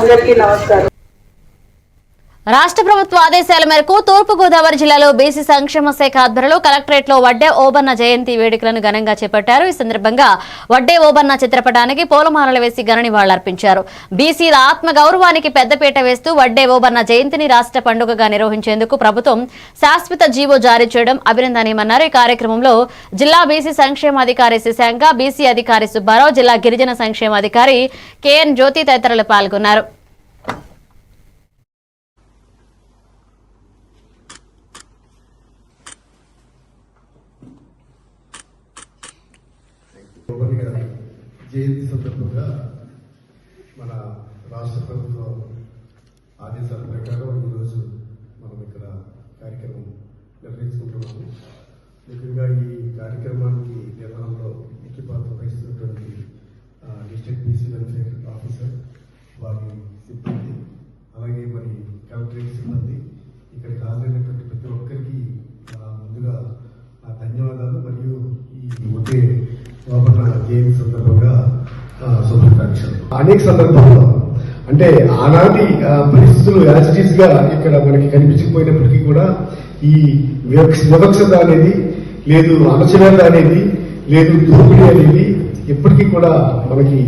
అందరికీ నమస్కారం రాష్ట్ర ప్రభుత్వ ఆదేశాల మేరకు తూర్పుగోదావరి జిల్లాలో బీసీ సంక్షేమ శాఖ ఆధ్వర్యంలో కలెక్టరేట్లో వడ్డే ఓబన్న జయంతి వేడుకలను ఘనంగా చేపట్టారు. ఈ సందర్భంగా వడ్డే ఓబన్న చిత్రపటానికి పూలమాలలు వేసి ఘన నివాళులర్పించారు బీసీల ఆత్మ గౌరవానికి పెద్దపీట వేస్తూ వడ్డే ఓబన్న జయంతిని రాష్ట్ర పండుగగా నిర్వహించేందుకు ప్రభుత్వం శాశ్వత జీవో జారీ చేయడం అభినందనీయమన్నారు. ఈ కార్యక్రమంలో జిల్లా బీసీ సంక్షేమాధికారి శశాంక బీసీ అధికారి సుబ్బారావు జిల్లా గిరిజన సంక్షేమాధికారి కెఎన్ జ్యోతి తదితరులు పాల్గొన్నారు. గోవర్ని గారి జయంతి సందర్భంగా మన రాష్ట్ర ప్రభుత్వం ఆదేశాల ప్రకారం ఈరోజు మనం ఇక్కడ కార్యక్రమం నిర్వహించుకుంటున్నాము. ముఖ్యంగా ఈ కార్యక్రమానికి నిర్వహణలో ముఖ్య పాత్ర వహిస్తున్నటువంటి డిస్ట్రిక్ట్ బీసీ వెల్ఫేర్ ఆఫీసర్ వారి సిబ్బంది అలాగే మరి కలెక్టరేట్ సిబ్బంది ఇక్కడికి హాజరైనటువంటి ప్రతి ఒక్కరికి ముందుగా ధన్యవాదాలు. మరియు ఈ ఒకే అనేక సందర్భాల్లో అంటే ఆనాటి పరిస్థితులు యాజిటీస్గా ఇక్కడ మనకి కనిపించకపోయినప్పటికీ కూడా ఈ వివక్షత అనేది లేదు అణచివేత అనేది లేదు దోపిడీ అనేది ఎప్పటికీ కూడా మనకి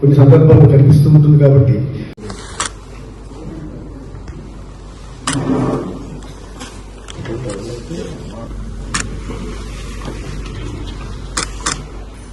కొన్ని సందర్భాల్లో కనిపిస్తూ ఉంటుంది కాబట్టి